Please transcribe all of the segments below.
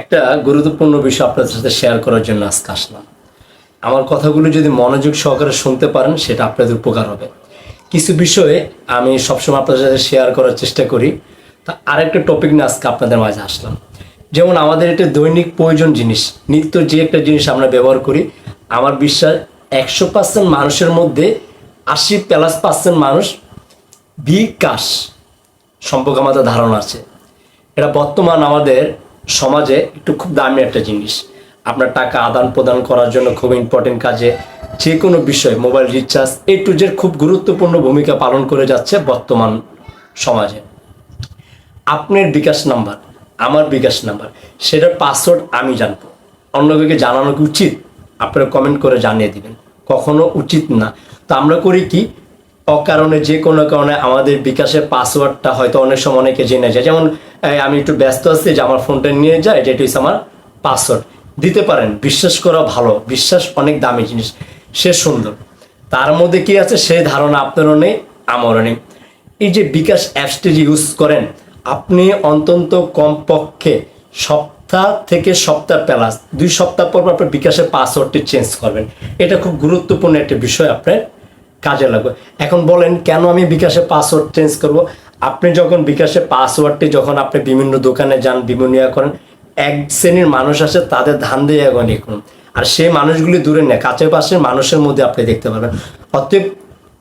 একটা গুরুত্বপূর্ণ বিষয় আপনাদের সাথে শেয়ার করার জন্য আজকে আসলাম। আমার কথাগুলো যদি মনোযোগ সহকারে শুনতে পারেন, সেটা আপনাদের উপকার হবে। কিছু বিষয়ে আমি সবসময় আপনাদের সাথে শেয়ার করার চেষ্টা করি। তা আরেকটা টপিক নিয়ে আজকে আপনাদের মাঝে আসলাম। যেমন আমাদের এটা দৈনিক প্রয়োজন জিনিস, নিত্য যে একটা জিনিস আমরা ব্যবহার করি, আমার বিশ্বাস একশো পার্সেন্ট মানুষের মধ্যে আশি প্লাস পার্সেন্ট মানুষ বিকাশ সম্পর্কে আমাদের ধারণা আছে। এটা বর্তমান আমাদের সমাজে একটু খুব দামি একটা জিনিস। আপনার টাকা আদান প্রদান করার জন্য খুব ইম্পর্টেন্ট কাজে যে কোনো বিষয় mobile recharge A to Z খুব গুরুত্বপূর্ণ ভূমিকা পালন করে যাচ্ছে বর্তমান সমাজে। আপনার বিকাশ নাম্বার, আমার বিকাশ নাম্বার, সেটার পাসওয়ার্ড আমি জানব। অন্য কাউকে জানানো কি উচিত? আপনারা কমেন্ট করে জানিয়ে দিবেন। কখনো উচিত না। তো আমরা করি কি? অকারণে যে কোনো কারণে আমাদের বিকাশের পাসওয়ার্ডটা হয়তো অনেক সময় অনেকে জেনে যায়। যেমন আমি একটু ব্যস্ত আছি যে আমার ফোনটা নিয়ে যায় যেটা হচ্ছে আমার পাসওয়ার্ড দিতে পারেন, বিশ্বাস করা ভালো, বিশ্বাস অনেক দামি জিনিস, সে সুন্দর। তার মধ্যে কি আছে? সেই ধারণা আপনারও নেই, আমারও নেই। এই যে বিকাশ অ্যাপসটি ইউজ করেন, আপনি অন্তত কমপক্ষে সপ্তাহ থেকে সপ্তাহ প্লাস দুই সপ্তাহ পর আপনার বিকাশের পাসওয়ার্ডটি চেঞ্জ করবেন। এটা খুব গুরুত্বপূর্ণ একটা বিষয় আপনার কাজে লাগবে। এখন বলেন, কেন আমি বিকাশের পাসওয়ার্ড চেঞ্জ করব? আপনি যখন বিকাশের পাসওয়ার্ডটি যখন আপনি বিভিন্ন দোকানে যান, বিভিন্ন ইয়া করেন, এক শ্রেণির মানুষ আসে, তাদের ধান দিয়ে এখন এখন আর সেই মানুষগুলি দূরে নেই, কাছের পাশের মানুষের মধ্যে আপনি দেখতে পাবেন অতএব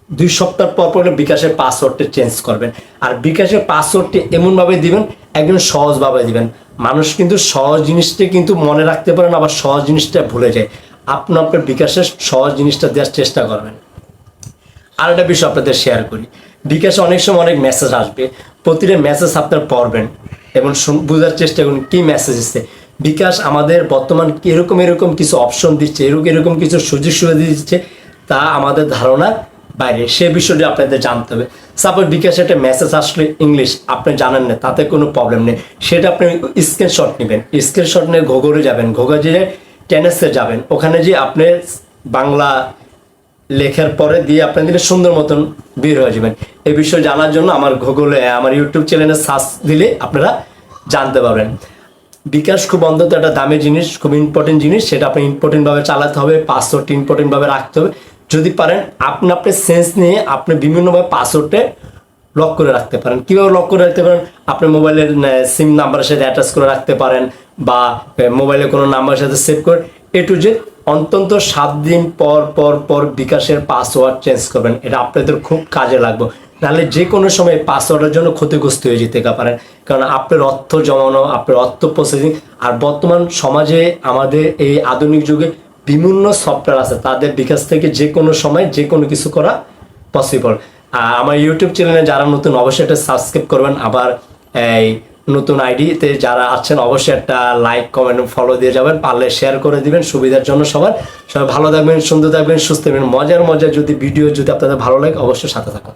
দুই সপ্তাহ পর পর বিকাশের পাসওয়ার্ডটি চেঞ্জ করবেন। আর বিকাশের পাসওয়ার্ডটি এমনভাবে দিবেন, একদম সহজভাবে দিবেন। মানুষ কিন্তু সহজ জিনিসটা কিন্তু মনে রাখতে পারেন আবার সহজ জিনিসটা ভুলে যায়। আপনি আপনার বিকাশের সহজ জিনিসটা দেওয়ার চেষ্টা করবেন। আর একটা বিষয় আপনাদের শেয়ার করি। বিকাশে অনেক সময় অনেক মেসেজ আসবে। প্রতিটা মেসেজ আপনার পড়বেন এবং বোঝার চেষ্টা করুন কি মেসেজ এসছে। বিকাশ আমাদের বর্তমান এরকম এরকম কিছু অপশন দিচ্ছে, এরকম এরকম কিছু সুযোগ সুবিধা দিচ্ছে, তা আমাদের ধারণা বাইরে। সে বিষয়টি আপনাদের জানতে হবে। সাপোজ বিকাশে একটা মেসেজ আসলে ইংলিশ আপনি জানেন না, তাতে কোনো প্রবলেম নেই। সেটা আপনি স্ক্রিনশট নেবেন। স্ক্রিনশট নিয়ে ঘোগরে যাবেন। ঘোগা যে টেনেসে যাবেন। ওখানে যে আপনি বাংলা লেখার পরে দিয়ে আপনাদের সুন্দর মতন বের হয়ে যাবেন। এই বিষয়ে জানার জন্য আমার গুগলে আমার ইউটিউব চ্যানেলে সার্চ দিলে আপনারা জানতে পারবেন। বিকাশ খুব অন্তত একটা দামি জিনিস, খুব ইম্পর্টেন্ট জিনিস, সেটা আপনি ইম্পর্টেন্টভাবে চালাতে হবে পাসওয়ার্ডটি ইম্পর্টেন্টভাবে রাখতে হবে। যদি পারেন, আপনি আপনার সেন্স নিয়ে আপনি বিভিন্নভাবে পাসওয়ার্ডে লক করে রাখতে পারেন। কীভাবে লক করে রাখতে পারেন? আপনি মোবাইলের সিম নাম্বারের সাথে অ্যাটাচ করে রাখতে পারেন, বা মোবাইলে কোনো নাম্বারের সাথে সেভ করে এ টু জেড অন্তত সাত দিন পর পর পর বিকাশের পাসওয়ার্ড চেঞ্জ করবেন। এটা আপনাদের খুব কাজে লাগবে। নাহলে যে কোনো সময় পাসওয়ার্ডের জন্য ক্ষতিগ্রস্ত হয়ে যেতে পারেন কারণ আপনার অর্থ জমানো, আপনার অর্থ প্রসেসিং আর বর্তমান সমাজে আমাদের এই আধুনিক যুগে বিভিন্ন সফটওয়্যার আছে। তাদের বিকাশ থেকে যে কোনো সময় যে কোনো কিছু করা পসিবল আমার ইউটিউব চ্যানেলে যারা নতুন, অবশ্যই একটা সাবস্ক্রাইব করবেন। আবার এই নতুন আইডিতে যারা আছেন, অবশ্যই একটা লাইক কমেন্ট ফলো দিয়ে যাবেন। পারলে শেয়ার করে দিবেন, সুবিধার জন্য সবার। সবাই ভালো থাকবেন, সুন্দর থাকবেন, সুস্থ থাকবেন। মজার মজার যদি ভিডিও যদি আপনাদের ভালো লাগে, অবশ্যই সাথে থাকুন।